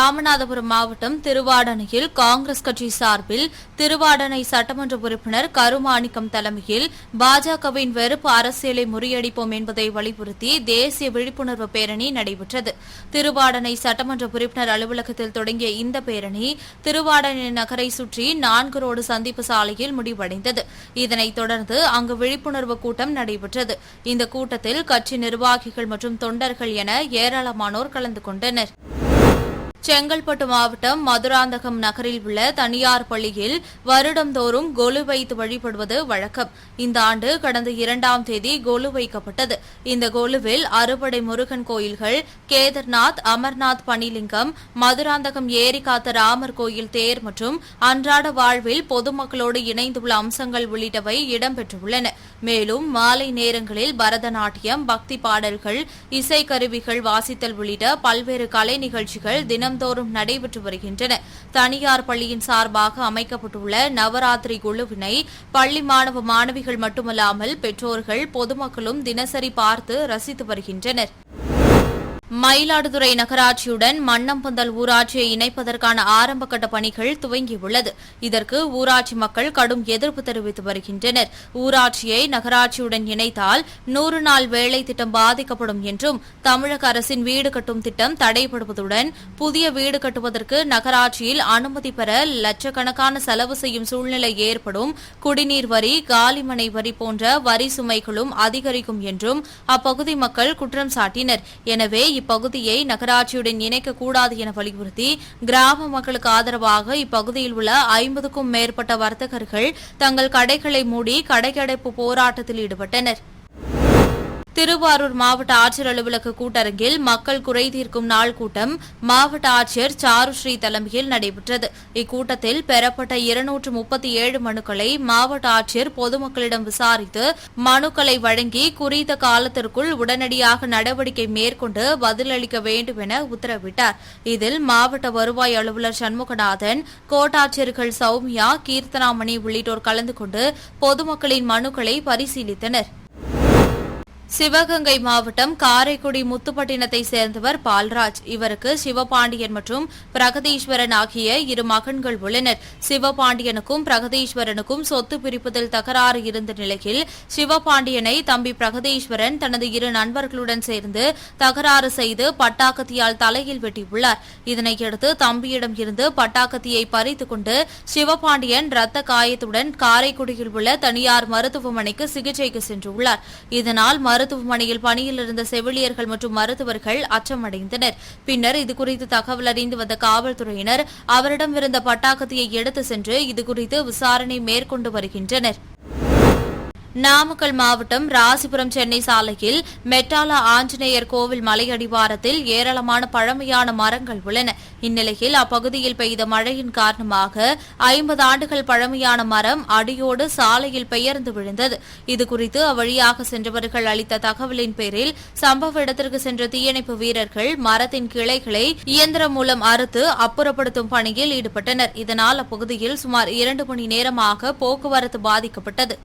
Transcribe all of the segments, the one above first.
ராமநாதபுரம் மாவட்டம் திருவாடனையில் காங்கிரஸ் கட்சி சார்பில் திருவாடனை சட்டமன்ற உறுப்பினர் கருமாணிக்கம் தலைமையில் பாஜகவின் வெறுப்பு அரசியலை முறியடிப்போம் என்பதை வலியுறுத்தி தேசிய விழிப்புணர்வு பேரணி நடைபெற்றது. திருவாடனை சட்டமன்ற உறுப்பினர் அலுவலகத்தில் தொடங்கிய இந்த பேரணி திருவாடனை நகரை சுற்றி நான்கு ரோடு சந்திப்பு சாலையில் முடிவடைந்தது. இதனைத் தொடர்ந்து அங்கு விழிப்புணர்வு கூட்டம் நடைபெற்றது. இந்த கூட்டத்தில் கட்சி நிர்வாகிகள் மற்றும் தொண்டர்கள் என ஏராளமானோர் கலந்து கொண்டனர். செங்கல்பட்டு மாவட்டம் மதுராந்தகம் நகரில் உள்ள தனியார் பள்ளியில் வருடந்தோறும் கொலு வைத்து வழிபடுவது வழக்கம். இந்த ஆண்டு கடந்த இரண்டாம் தேதி கொலு வைக்கப்பட்டது. இந்த கொலுவில் அறுபடை முருகன் கோயில்கள் கேதர்நாத் அமர்நாத் பனிலிங்கம் மதுராந்தகம் ஏரி காத்த ராமர் கோயில் தேர் மற்றும் அன்றாட வாழ்வில் பொதுமக்களோடு இணைந்துள்ள அம்சங்கள் உள்ளிட்டவை இடம்பெற்றுள்ளன. மேலும் மாலை நேரங்களில் பரதநாட்டியம் பக்தி பாடல்கள் இசைக்கருவிகள் வாசித்தல் உள்ளிட்ட பல்வேறு கலை நிகழ்ச்சிகள் தினந்தோறும் நடைபெற்று வருகின்றன. தனியார் பள்ளியின் சார்பாக அமைக்கப்பட்டுள்ள நவராத்திரி குழுவினை பள்ளி மாணவ மாணவிகள் மட்டுமல்லாமல் பெற்றோர்கள் பொதுமக்களும் தினசரி பார்த்து ரசித்து வருகின்றனர். மயிலாடுதுறை நகராட்சியுடன் மன்னம்பந்தல் ஊராட்சியை இணைப்பதற்கான ஆரம்பகட்ட பணிகள் துவங்கியுள்ளது. இதற்கு ஊராட்சி மக்கள் கடும் எதிர்ப்பு தெரிவித்து வருகின்றனர். ஊராட்சியை நகராட்சியுடன் இணைத்தால் நூறு நாள் வேலை திட்டம் பாதிக்கப்படும் என்றும் தமிழக அரசின் வீடு கட்டும் திட்டம் தடைபடுவதுடன் புதிய வீடு கட்டுவதற்கு நகராட்சியில் அனுமதி பெற லட்சக்கணக்கான செலவு செய்யும் சூழ்நிலை ஏற்படும் குடிநீர் வரி காலிமனை வரி போன்ற வரி சுமைகளும் அதிகரிக்கும் என்றும் அப்பகுதி மக்கள் குற்றம் சாட்டினர். எனவே இப்பகுதியை நகராட்சியுடன் இணைக்கக்கூடாது என வலியுறுத்தி கிராம மக்களுக்கு ஆதரவாக இப்பகுதியில் உள்ள ஐம்பதுக்கும் மேற்பட்ட வர்த்தகர்கள் தங்கள் கடைகளை மூடி கடையடைப்பு போராட்டத்தில் ஈடுபட்டனர். திருவாரூர் மாவட்ட ஆட்சியர் அலுவலக கூட்டரங்கில் மக்கள் குறை தீர்க்கும் நாள் கூட்டம் மாவட்ட ஆட்சியர் சாருஸ்ரீ தலைமையில் நடைபெற்றது. இக்கூட்டத்தில் பெறப்பட்ட இருநூற்று முப்பத்தி ஏழு மனுக்களை மாவட்ட ஆட்சியர் பொதுமக்களிடம் விசாரித்து மனுக்களை வழங்கி குறித்த காலத்திற்குள் உடனடியாக நடவடிக்கை மேற்கொண்டு பதிலளிக்க வேண்டும் என உத்தரவிட்டார். இதில் மாவட்ட வருவாய் அலுவலர் சண்முகநாதன் கோட்டாட்சியர்கள் சௌமியா கீர்த்தனாமணி உள்ளிட்டோர் கலந்து கொண்டு பொதுமக்களின் மனுக்களை பரிசீலித்தனர். சிவகங்கை மாவட்டம் காரைக்குடி முத்துப்பட்டினத்தை சேர்ந்தவர் பால்ராஜ். இவருக்கு சிவபாண்டியன் மற்றும் பிரகதீஸ்வரன் ஆகிய இரு மகன்கள் உள்ளனர். சிவபாண்டியனுக்கும் பிரகதீஸ்வரனுக்கும் சொத்து பிரிப்பதில் தகராறு இருந்த நிலையில் சிவபாண்டியனை தம்பி பிரகதீஸ்வரன் தனது இரு நண்பர்களுடன் சேர்ந்து தகராறு செய்து பட்டாக்கத்தியால் தலையில் வெட்டியுள்ளார். இதனையடுத்து தம்பியிடம் இருந்து பட்டாக்கத்தியை பறித்துக் கொண்டு சிவபாண்டியன் ரத்த காயத்துடன் காரைக்குடியில் உள்ள தனியார் மருத்துவமனைக்கு சிகிச்சைக்கு சென்றுள்ளார். இதனால் மருத்துவமனையில் பணியில் இருந்த செவிலியர்கள் மற்றும் மருத்துவர்கள் அச்சமடைந்தனர். பின்னர் இதுகுறித்து தகவல் அறிந்து வந்த காவல்துறையினர் அவரிடமிருந்த பட்டாக்கத்தியை எடுத்து சென்று இதுகுறித்து விசாரணை மேற்கொண்டு வருகின்றனர். நாமக்கல் மாவட்டம் ராசிபுரம் சென்னை சாலையில் மெட்டாலா ஆஞ்சநேயர் கோவில் மலையடிவாரத்தில் ஏராளமான பழமையான மரங்கள் உள்ளன. இந்நிலையில் அப்பகுதியில் பெய்த மழையின் காரணமாக ஐம்பது ஆண்டுகள் பழமையான மரம் அடியோடு சாலையில் பெயர்ந்து விழுந்தது. இதுகுறித்து அவ்வழியாக சென்றவர்கள் அளித்த தகவலின் பேரில் சம்பவ இடத்திற்கு சென்ற தீயணைப்பு வீரர்கள் மரத்தின் கிளைகளை இயந்திரம் மூலம் அறுத்து அப்புறப்படுத்தும் பணியில் ஈடுபட்டனர். இதனால் அப்பகுதியில் சுமார் இரண்டு மணி நேரமாக போக்குவரத்து பாதிக்கப்பட்டது.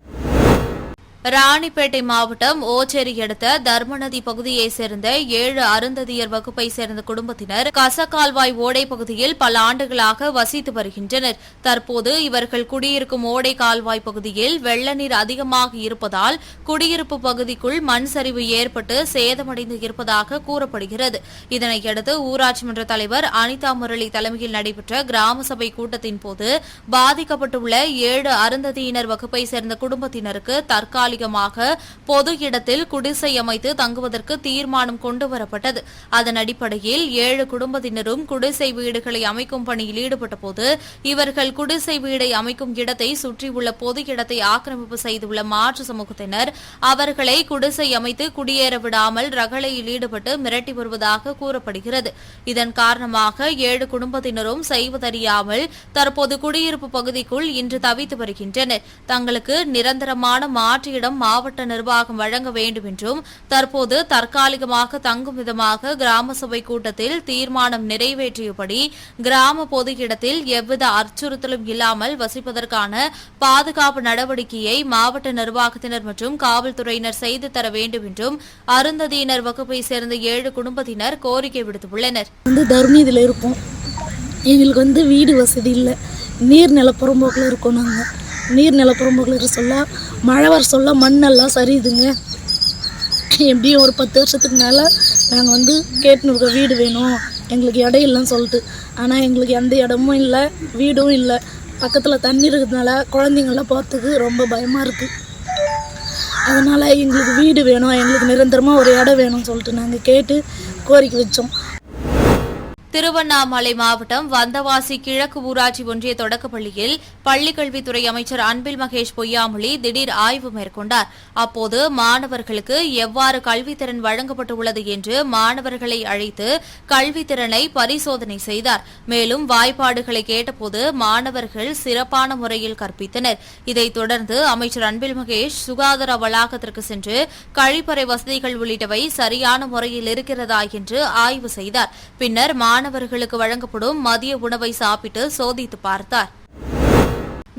ராணிப்பேட்டை மாவட்டம் ஓச்சேரி அடுத்த தர்மநதி பகுதியைச் சேர்ந்த ஏழு அருந்ததியர் வகுப்பை சேர்ந்த குடும்பத்தினர் கசக்கால்வாய் ஓடை பகுதியில் பல ஆண்டுகளாக வசித்து வருகின்றனர். தற்போது இவர்கள் குடியிருக்கும் ஓடை கால்வாய் பகுதியில் வெள்ள நீர் அதிகமாக இருப்பதால் குடியிருப்பு பகுதிக்குள் மண் சரிவு ஏற்பட்டு சேதமடைந்து இருப்பதாக கூறப்படுகிறது. இதனையடுத்து ஊராட்சி மன்ற தலைவர் அனிதா முரளி தலைமையில் நடைபெற்ற கிராம சபை கூட்டத்தின் போது பாதிக்கப்பட்டுள்ள ஏழு அருந்ததியினர் வகுப்பை சேர்ந்த குடும்பத்தினருக்கு தற்காலிக தற்காலிகமாக பொது இடத்தில் குடிசை அமைத்து தங்குவதற்கு தீர்மானம் கொண்டுவரப்பட்டது. அதன் அடிப்படையில் ஏழு குடும்பத்தினரும் குடிசை வீடுகளை அமைக்கும் பணியில் ஈடுபட்டபோது இவர்கள் குடிசை வீடை அமைக்கும் இடத்தை சுற்றியுள்ள பொது இடத்தை ஆக்கிரமிப்பு செய்துள்ள மாற்று சமூகத்தினர் அவர்களை குடிசை அமைத்து குடியேற விடாமல் ரகளையில் ஈடுபட்டு மிரட்டி வருவதாக கூறப்படுகிறது. இதன் காரணமாக ஏழு குடும்பத்தினரும் செய்வதறியாமல் தற்போது குடியிருப்பு பகுதிக்குள் இன்று தவித்து வருகின்றனர். தங்களுக்கு நிரந்தரமான மாற்று இடம் மாவட்ட நிர்வாகம் வழங்க வேண்டும் என்றும் தற்போது தற்காலிகமாக தங்கும் விதமாக கிராம சபை கூட்டத்தில் தீர்மானம் நிறைவேற்றியபடி கிராம பொது இடத்தில் எவ்வித அச்சுறுத்தலும் இல்லாமல் வசிப்பதற்கான பாதுகாப்பு நடவடிக்கையை மாவட்ட நிர்வாகத்தினர் மற்றும் காவல்துறையினர் செய்து தர வேண்டும் என்றும் அருந்ததியினர் வகுப்பை சேர்ந்த ஏழு குடும்பத்தினர் கோரிக்கை விடுத்துள்ளனர். வந்து தர்மி இருப்போம் எங்களுக்கு வந்து வீடு வசதி இல்லை. நீர் நிலப்புறம்போக்கில் இருக்கோம் நாங்கள் நீர் நிலப்புறம்போக்கில் இருக்க சொல்ல மழை வர சொல்ல மண்ணெல்லாம் சரியுதுங்க. எப்படியும் ஒரு பத்து வருஷத்துக்கு மேலே நாங்கள் வந்து கேட்டுன்னு இருக்க வீடு வேணும். எங்களுக்கு இடம் இல்லைன்னு சொல்லிட்டு. ஆனால் எங்களுக்கு எந்த இடமும் இல்லை வீடும் இல்லை. பக்கத்தில் தண்ணி இருக்கிறதுனால குழந்தைங்களாம் போகிறதுக்கு ரொம்ப பயமாக இருக்குது அதனால் எங்களுக்கு வீடு வேணும் எங்களுக்கு நிரந்தரமாக ஒரு இடம் வேணும்னு சொல்லிட்டு நாங்கள் கேட்டு கோரிக்கை வச்சோம். திருவண்ணாமலை மாவட்டம் வந்தவாசி கிழக்கு ஊராட்சி ஒன்றிய தொடக்கப்பள்ளியில் பள்ளிக்கல்வித்துறை அமைச்சர் அன்பில் மகேஷ் பொய்யாமொழி திடீர் ஆய்வு மேற்கொண்டார். அப்போது மாணவர்களுக்கு எவ்வாறு கல்வித்திறன் வழங்கப்பட்டுள்ளது என்று மாணவர்களை அழைத்து கல்வித்திறனை பரிசோதனை செய்தார். மேலும் வாய்ப்பாடுகளை கேட்டபோது மாணவர்கள் சிறப்பான முறையில் கற்பித்தனர். இதைத் தொடர்ந்து அமைச்சர் அன்பில் மகேஷ் சுகாதார வளாகத்திற்கு சென்று கழிப்பறை வசதிகள் உள்ளிட்டவை சரியான முறையில் இருக்கிறதா என்று ஆய்வு செய்தார். பின்னர் மாணவர்களுக்கு வழங்கப்படும் மதிய உணவை சாப்பிட்டு சோதித்து பார்த்தார்.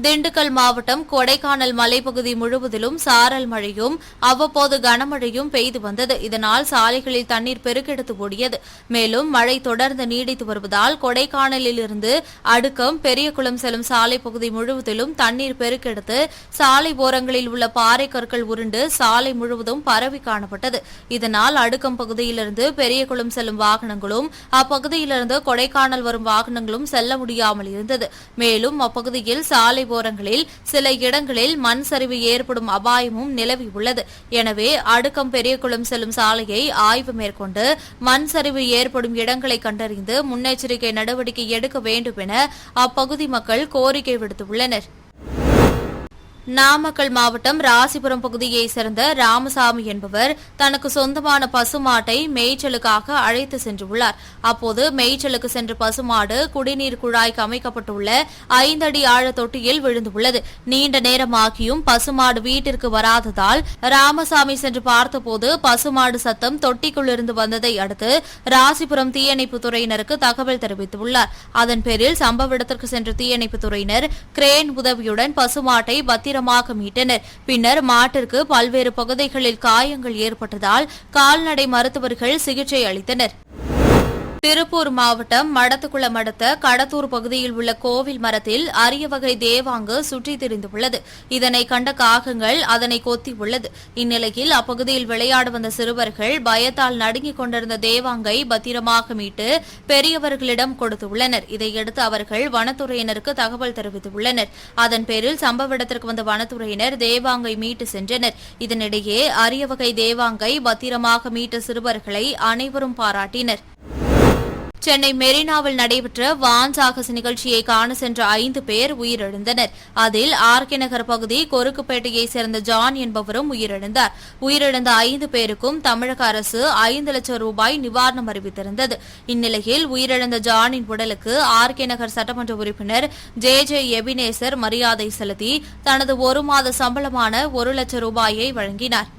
திண்டுக்கல் மாவட்டம் கொடைக்கானல் மலைப்பகுதி முழுவதிலும் சாரல் மழையும் அவ்வப்போது கனமழையும் பெய்து வந்தது. இதனால் சாலைகளில் தண்ணீர் பெருக்கெடுத்து ஓடியது. மேலும் மழை தொடர்ந்து நீடித்து வருவதால் கொடைக்கானலில் இருந்து அடுக்கம் பெரியகுளம் செல்லும் சாலை பகுதி முழுவதிலும் தண்ணீர் பெருக்கெடுத்து சாலை ஓரங்களில் உள்ள பாறை கற்கள் உருண்டு சாலை முழுவதும் பரவி காணப்பட்டது. இதனால் அடுக்கம் பகுதியிலிருந்து பெரியகுளம் செல்லும் வாகனங்களும் அப்பகுதியிலிருந்து கொடைக்கானல் வரும் வாகனங்களும் செல்ல முடியாமல் இருந்தது. மேலும் அப்பகுதியில் சாலை ஓரங்களில் சில இடங்களில் மண் சரிவு ஏற்படும் அபாயமும் நிலவியுள்ளது எனவே அடுக்கம் பெரியகுளம் செல்லும் சாலையை ஆய்வு மேற்கொண்டு மண் சரிவு ஏற்படும் இடங்களை கண்டறிந்து முன்னெச்சரிக்கை நடவடிக்கை எடுக்க வேண்டும் என அப்பகுதி மக்கள் கோரிக்கை விடுத்துள்ளனர். நாமக்கல் மாவட்டம் ராசிபுரம் பகுதியைச் சேர்ந்த ராமசாமி என்பவர் தனக்கு சொந்தமான பசுமாட்டை மேய்ச்சலுக்காக அழைத்து சென்றுள்ளார். அப்போது மேய்ச்சலுக்கு சென்ற பசுமாடு குடிநீர் குழாய்க்கு அமைக்கப்பட்டுள்ள ஐந்தடி ஆழ தொட்டியில் விழுந்துள்ளது. நீண்ட நேரமாகியும் பசுமாடு வீட்டிற்கு வராததால் ராமசாமி சென்று பார்த்தபோது பசுமாடு சத்தம் தொட்டிக்குள்ளிருந்து வந்ததை அடுத்து ராசிபுரம் தீயணைப்புத் துறையினருக்கு தகவல் தெரிவித்துள்ளார். அதன் பேரில் சம்பவ இடத்திற்கு சென்ற தீயணைப்புத் துறையினர் கிரேன் உதவியுடன் பசுமாட்டை பத்திரமாக மீட்டனர் பின்னர் மாட்டிற்கு பல்வேறு பகுதிகளில் காயங்கள் ஏற்பட்டதால் கால்நடை மருத்துவர்கள் சிகிச்சை அளித்தனர். திருப்பூர் மாவட்டம் மடத்துக்குளம் அடுத்த கடத்தூர் பகுதியில் உள்ள கோவில் மரத்தில் அரிய வகை தேவாங்கு சுற்றி திரிந்துள்ளது இதனை கண்ட காகங்கள் அதனை கொத்தி உள்ளது. இந்நிலையில் அப்பகுதியில் விளையாட வந்த சிறுவர்கள் பயத்தால் நடுங்கிக் கொண்டிருந்த தேவாங்கை பத்திரமாக மீட்டு பெரியவர்களிடம் கொடுத்துள்ளனர் இதையடுத்து அவர்கள் வனத்துறையினருக்கு தகவல் தெரிவித்துள்ளனர் அதன் பேரில் சம்பவ இடத்திற்கு வந்த வனத்துறையினர் தேவாங்கை மீட்டு சென்றனர். இதனிடையே அரிய வகை தேவாங்கை பத்திரமாக மீட்ட சிறுவர்களை அனைவரும் பாராட்டினர். சென்னை மெரினாவில் நடைபெற்ற வான் சாகச நிகழ்ச்சியை காண சென்ற ஐந்து பேர் உயிரிழந்தனர். அதில் ஆர்கே நகர் பகுதி கொருக்குப்பேட்டையைச் சேர்ந்த ஜான் என்பவரும் உயிரிழந்தார். உயிரிழந்த ஐந்து பேருக்கும் தமிழக அரசு ஐந்து லட்சம் ரூபாய் நிவாரணம் அறிவித்திருந்தது. இந்நிலையில் உயிரிழந்த ஜானின் உடலுக்கு ஆர்கே நகர் சட்டமன்ற உறுப்பினர் ஜே ஜே எபினேசர் மரியாதை செலுத்தி தனது ஒரு மாத சம்பளமான ஒரு லட்சம் ரூபாயை வழங்கினார்.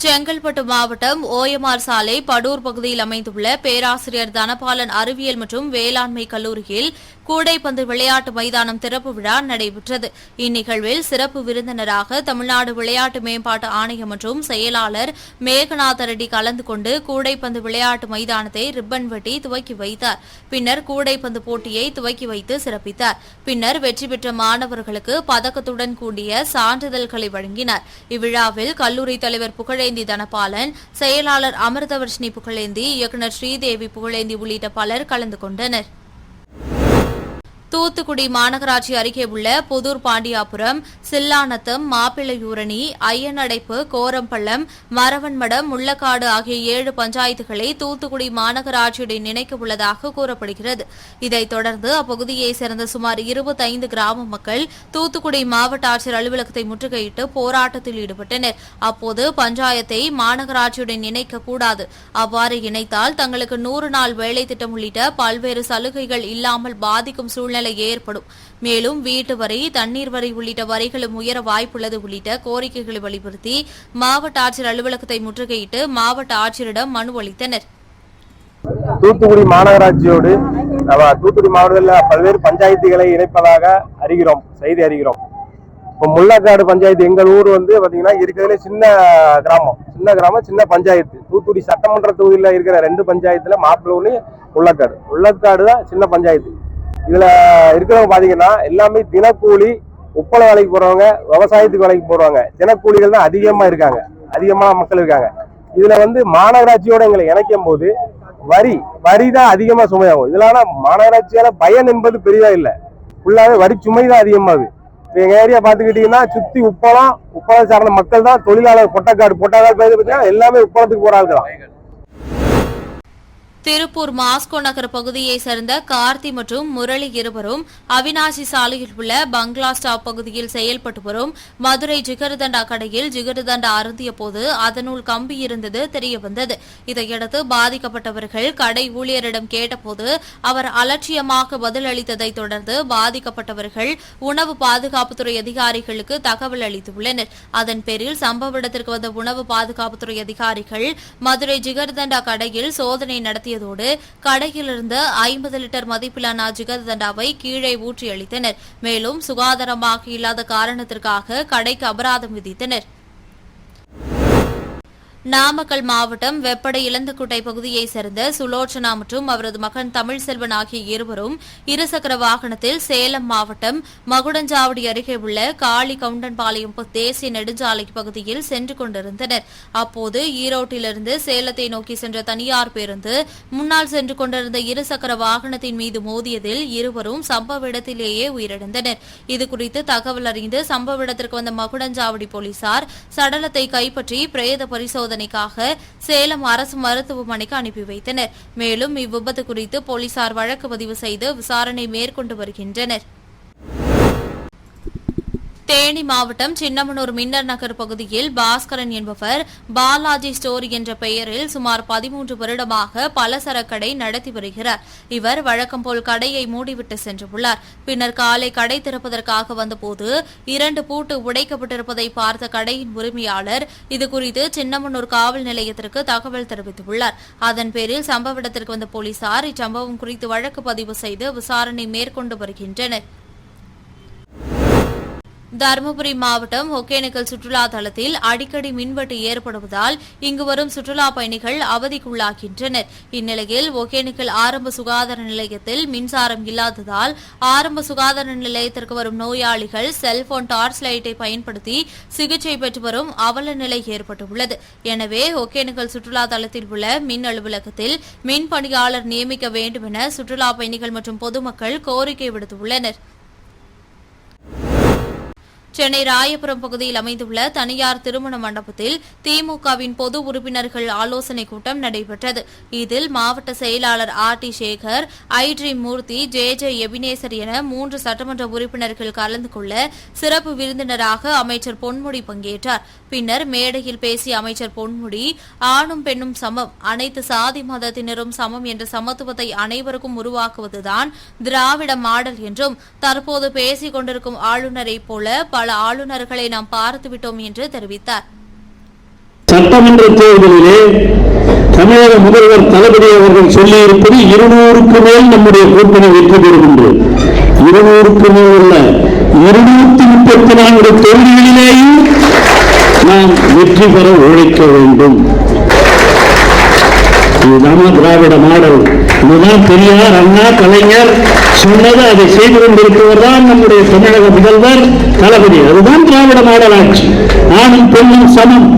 செங்கல்பட்டு மாவட்டம் ஓஎம்ஆர் சாலை படூர் பகுதியில் அமைந்துள்ள பேராசிரியர் தனபாலன் அறிவியல் மற்றும் வேளாண்மை கல்லூரியில் கூடைப்பந்து விளையாட்டு மைதானம் திறப்பு விழா நடைபெற்றது. இந்நிகழ்வில் சிறப்பு விருந்தினராக தமிழ்நாடு விளையாட்டு மேம்பாட்டு ஆணையம் மற்றும் செயலாளர் மேகநாத ரெட்டி கலந்து கொண்டு கூடைப்பந்து விளையாட்டு மைதானத்தை ரிப்பன் வெட்டி துவக்கி வைத்தார். பின்னர் கூடைப்பந்து போட்டியை துவக்கி வைத்து சிறப்பித்தார். பின்னர் வெற்றி பெற்ற மாணவர்களுக்கு பதக்கத்துடன் கூடிய சான்றிதழ்களை வழங்கினார். இவ்விழாவில் கல்லூரி தலைவர் புகழேந்தி தனபாலன் செயலாளர் அமிர்தவர்ஷினி புகழேந்தி இயக்குநர் ஸ்ரீதேவி புகழேந்தி உள்ளிட்ட பலர் கலந்து கொண்டனர். தூத்துக்குடி மாநகராட்சி அருகே உள்ள புதூர் பாண்டியாபுரம் சில்லாநத்தம் மாப்பிள்ளையூரணி ஐயனடைப்பு கோரம்பள்ளம் மரவன்மடம் முள்ளக்காடு ஆகிய ஏழு பஞ்சாயத்துகளை தூத்துக்குடி மாநகராட்சியுடன் இணைக்க உள்ளதாக கூறப்படுகிறது. இதைத் தொடர்ந்து அப்பகுதியைச் சேர்ந்த சுமார் இருபத்தைந்து கிராம மக்கள் தூத்துக்குடி மாவட்ட ஆட்சியர் அலுவலகத்தை முற்றுகையிட்டு போராட்டத்தில் ஈடுபட்டனர். அப்போது பஞ்சாயத்தை மாநகராட்சியுடன் இணைக்க கூடாது. அவ்வாறு இணைத்தால் தங்களுக்கு நூறு நாள் வேலை திட்டம் உள்ளிட்ட பல்வேறு சலுகைகள் இல்லாமல் பாதிக்கும் சூழ்நிலை ஏற்படும். மேலும் வீட்டு வரி தண்ணீர் வரி உள்ளிட்ட வரிகளும் உயர வாய்ப்புள்ளது உள்ளிட்ட கோரிக்கைகளை வலியுறுத்தி மாவட்ட ஆட்சியர் அலுவலகத்தை முற்றுகையிட்டு மாவட்ட ஆட்சியரிடம் மனு அளித்தனர். தூத்துக்குடி மாநகராட்சியோடு நம்ம தூத்துக்குடி மாவட்டத்தில் பல்வேறு பஞ்சாயத்துகளை இணைப்பதாக அறிகிறோம் செய்தி அறிகிறோம். இப்போ முள்ளக்காடு பஞ்சாயத்து எங்கள் ஊர் வந்து பார்த்தீங்கன்னா இருக்கிறதுலே சின்ன கிராமம். சின்ன கிராமம் சின்ன பஞ்சாயத்து. தூத்துக்குடி சட்டமன்ற தொகுதியில் இருக்கிற ரெண்டு பஞ்சாயத்தில் மாப்பிள்ளூர்லேயும் முள்ளக்காடு. முள்ளக்காடு தான் சின்ன பஞ்சாயத்து. இதுல இருக்கிறவங்க பாத்தீங்கன்னா எல்லாமே தினக்கூலி உப்பள வேலைக்கு போறவங்க விவசாயத்துக்கு வேலைக்கு போறவங்க. தினக்கூலிகள் தான் அதிகமா இருக்காங்க. அதிகமான மக்கள் இருக்காங்க. இதுல வந்து மாநகராட்சியோட எங்களை இணைக்கும் போது வரி வரி தான் அதிகமா சுமையாகும். இதுல ஆனா மாநகராட்சியால பயன் என்பது பெரிதா இல்லை. ஃபுல்லாவே வரி சுமை தான் அதிகமாகுது இப்ப எங்க ஏரியா பாத்துக்கிட்டீங்கன்னா சுத்தி உப்பளம் உப்பளம் சார்ந்த மக்கள் தான் தொழிலாளர் பொட்டக்காடு பொட்டக்காடு பகுதி பார்த்தீங்கன்னா எல்லாமே உப்பளத்துக்கு போற ஆள் தான். திருப்பூர் மாஸ்கோ நகர் பகுதியைச் சேர்ந்த கார்த்தி மற்றும் முரளி இருவரும் அவினாசி சாலையில் உள்ள பங்களா ஸ்டாப் பகுதியில் செயல்பட்டு வரும் மதுரை ஜிகருதண்டா கடையில் ஜிகருதண்டா அருந்திய போது அதனுள் கம்பி இருந்தது தெரியவந்தது. இதையடுத்து பாதிக்கப்பட்டவர்கள் கடை ஊழியரிடம் கேட்டபோது அவர் அலட்சியமாக பதிலளித்ததைத் தொடர்ந்து பாதிக்கப்பட்டவர்கள் உணவு பாதுகாப்புத்துறை அதிகாரிகளுக்கு தகவல் அளித்துள்ளனர். அதன் பேரில் சம்பவ இடத்திற்கு வந்த உணவு பாதுகாப்புத்துறை அதிகாரிகள் மதுரை ஜிகர்தண்டா கடையில் சோதனை நடத்திய தாக்கியதோடு கடையிலிருந்து ஐம்பது லிட்டர் மதிப்பிலான ஜிகர்தண்டாவை கீழே ஊற்றி அளித்தனர் மேலும் சுகாதாரமாக இல்லாத காரணத்திற்காக கடைக்கு அபராதம் விதித்தனர். நாமக்கல் மாவட்டம் வெப்படை இளந்தக்குட்டை பகுதியைச் சேர்ந்த சுலோச்சனா மற்றும் அவரது மகன் தமிழ்செல்வன் ஆகிய இருவரும் இருசக்கர வாகனத்தில் சேலம் மாவட்டம் மகுடஞ்சாவடி அருகே உள்ள காளி கவுண்டன்பாளையம் தேசிய நெடுஞ்சாலை பகுதியில் சென்று கொண்டிருந்தனர். அப்போது ஈரோட்டிலிருந்து சேலத்தை நோக்கி சென்ற தனியார் பேருந்து முன்னால் சென்று கொண்டிருந்த இருசக்கர வாகனத்தின் மீது மோதியதில் இருவரும் சம்பவ இடத்திலேயே உயிரிழந்தனர். இதுகுறித்து தகவல் அறிந்து சம்பவ இடத்திற்கு வந்த மகுடஞ்சாவடி போலீசார் சடலத்தை கைப்பற்றி பிரேத பரிசோதனை பரிசோதனைக்காக சேலம் அரசு மருத்துவமனைக்கு அனுப்பி வைத்தனர். மேலும் இவ்விபத்து குறித்து போலீசார் வழக்கு பதிவு செய்து விசாரணை மேற்கொண்டு வருகின்றனர். தேனி மாவட்டம் சின்னமனூர் மின்னர் நகர் பகுதியில் பாஸ்கரன் என்பவர் பாலாஜி ஸ்டோர் என்ற பெயரில் சுமார் பதிமூன்று வருடமாக பலசரக்கடை நடத்தி வருகிறார். இவர் வழக்கம் போல் கடையை மூடிவிட்டு சென்றுள்ளார் பின்னர் காலை கடை திறப்பதற்காக வந்தபோது இரண்டு பூட்டு உடைக்கப்பட்டிருப்பதை பார்த்த கடையின் உரிமையாளர் இதுகுறித்து சின்னமனூர் காவல் நிலையத்திற்கு தகவல் தெரிவித்துள்ளார். அதன் பேரில் சம்பவ இடத்திற்கு வந்த போலீசார் இச்சம்பவம் குறித்து வழக்கு பதிவு செய்து விசாரணை மேற்கொண்டு வருகின்றனர். தருமபுரி மாவட்டம் ஒகேனக்கல் சுற்றுலா தலத்தில் அடிக்கடி மின்வெட்டு ஏற்படுவதால் இங்கு வரும் சுற்றுலா பயணிகள் அவதிக்குள்ளாகின்றனர். இந்நிலையில் ஒகேனக்கல் ஆரம்ப சுகாதார நிலையத்தில் மின்சாரம் இல்லாததால் ஆரம்ப சுகாதார நிலையத்திற்கு வரும் நோயாளிகள் செல்போன் டார்ச் லைட்டை பயன்படுத்தி சிகிச்சை பெற்று வரும் அவல நிலை ஏற்பட்டுள்ளது. எனவே ஒகேனக்கல் சுற்றுலா தலத்தில் உள்ள மின் அலுவலகத்தில் மின் பணியாளர் நியமிக்க வேண்டும் என சுற்றுலா பயணிகள் மற்றும் பொதுமக்கள் கோரிக்கை விடுத்துள்ளனர். சென்னை ராயபுரம் பகுதியில் அமைந்துள்ள தனியார் திருமண மண்டபத்தில் திமுகவின் பொது உறுப்பினர்கள் ஆலோசனைக் கூட்டம் நடைபெற்றது. இதில் மாவட்ட செயலாளர் ஆர் டி சேகர் ஐட்ரி மூர்த்தி ஜே ஜே எபினேசர் என மூன்று சட்டமன்ற உறுப்பினர்கள் கலந்து கொள்ள சிறப்பு விருந்தினராக அமைச்சர் பொன்முடி பங்கேற்றார். பின்னர் மேடையில் பேசிய அமைச்சர் பொன்முடி ஆணும் பெண்ணும் சமம். அனைத்து சாதி மதத்தினரும் சமம் என்ற சமத்துவத்தை அனைவருக்கும் உருவாக்குவதுதான் திராவிட மாடல் என்றும் தற்போது பேசிக் கொண்டிருக்கும் ஆளுநரைப் போல பல ஆளுநர்களை நாம் பார்த்துவிட்டோம் என்று தெரிவித்தார். சட்டமன்ற தேர்தலிலே தமிழக முதல்வர் தளபதி அவர்கள் சொல்லியிருப்பது இருநூறுக்கு மேல் நம்முடைய கூட்டணி வெற்றி பெறுகின்றது. இருநூறுக்கு மேல் உள்ள இருநூத்தி முப்பத்தி நான்கு தொகுதிகளிலேயும் நாம் வெற்றி பெற உழைக்க வேண்டும். இதுதான் திராவிட மாடல். இதுதான் பெரியார் அண்ணா கலைஞர் சொன்னது அதை செய்து கொண்டிருப்பவர் தான் நம்முடைய தமிழக முதல்வர் தளபதி. அதுதான் திராவிட மாடல் ஆட்சி. நானும் பெண்ணும் சமம்.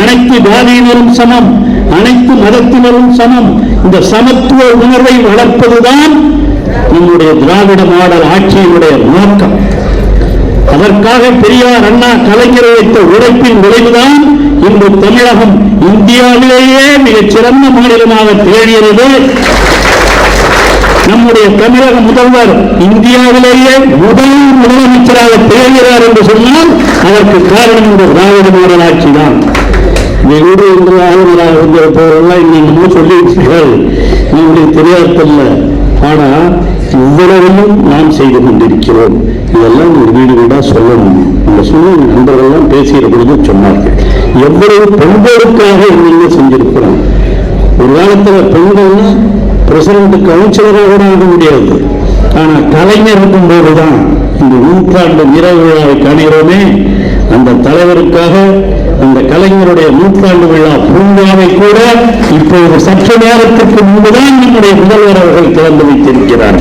அனைத்து ஜாதியினரும் சமம். அனைத்து மதத்தினரும் சமம். இந்த சமத்துவ உணர்வை வளர்ப்பதுதான் நம்முடைய திராவிட மாடல் ஆட்சியினுடைய நோக்கம். அதற்காக பெரியார் அண்ணா கலைஞர் வைத்த உழைப்பின் விளைவுதான் இன்று தமிழகம் இந்தியாவிலேயே மிகச் சிறந்த மாநிலமாக திகழ்கிறது. நம்முடைய தமிழக முதல்வர் இந்தியாவிலேயே முதல் முதலமைச்சராக திகழ்கிறார் என்று சொன்னால் அதற்கு காரணம் இந்த திராவிட மாடல் ஆட்சி தான் வெகுடு என்று ஆளுநராக வந்திருப்பவர்கள்லாம் இன்னும் சொல்லியிருக்கிறார்கள். என்னுடைய தெரியாதல்ல ஆனால் இவ்வளவையும் நாம் செய்து கொண்டிருக்கிறோம். இதெல்லாம் ஒரு வீடு வீடாக சொல்லணும். இந்த சூழல் நண்பர்கள்லாம் பேசுகிற பொழுது சொன்னார்கள். எவ்வளவு பெண்களுக்காக என்னென்ன செஞ்சிருக்கிறோம் ஒரு காலத்தில் பெண்கள்னா பிரசிடண்ட் கவுன்சிலராக கூட ஆக முடியாது. ஆனால் கலைஞர் இருக்கும்போதுதான் இந்த நூற்றாண்டு நிறைவு விழாவை காணுகிறோமே. அந்த தலைவருக்காக அந்த கலைஞருடைய நூற்றாண்டு விழா பூங்காவை கூட இப்போது சற்று நேரத்திற்கு முன்புதான் நம்முடைய முதல்வர் அவர்கள் திறந்து வைத்திருக்கிறார்.